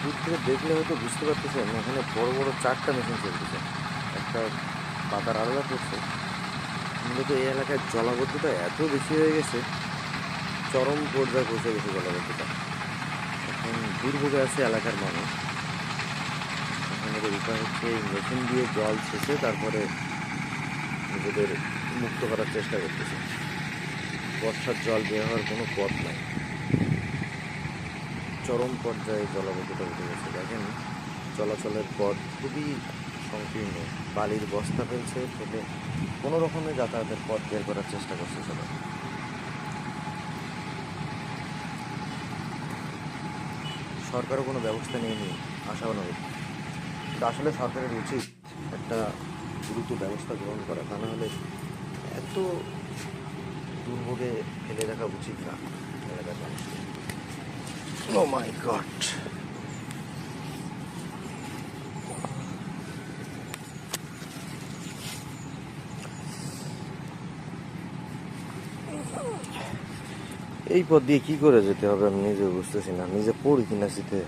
দূর থেকে দেখলে হয়তো বুঝতে পারতেছেন এখানে বড় বড় চারটা মেশিন চলতেছে। একটা পাতার আলাদা করছে। মূলত এই এলাকায় জলাবদ্ধতা এত বেশি হয়ে গেছে, চরম পর্যায়ে পৌঁছে গেছে জলাবদ্ধতা। এখন দুর্ভোগে আছে এলাকার মানুষ। আমাদের উপায় হচ্ছে মেশিন দিয়ে জল ছেঁচে তারপরে নিজেদের মুক্ত করার চেষ্টা করতেছে। বর্ষার জল বের হওয়ার কোনো পথ নাই। চরম পর্যায়ে জলাবদ্ধতা উঠে গেছে। দেখেন, চলাচলের পথ খুবই সংকীর্ণ। বালির বস্তা ফেলছে, ফেলে কোনো রকমে যাতায়াতের পথ বের করার চেষ্টা করছে সবাই। সরকারও কোনো ব্যবস্থা নেয়নি আশানুরূপ কিন্তু আসলে সরকারের উচিত একটা দ্রুত ব্যবস্থা গ্রহণ করা, তা না হলে এত দুর্ভোগে ফেলে রাখা উচিত না। ও মাই গড এই পথ দিয়ে কি করে যেতে হবে আমি নিজে বুঝতেছি না। নিজে পড়ি কিনা শীতে।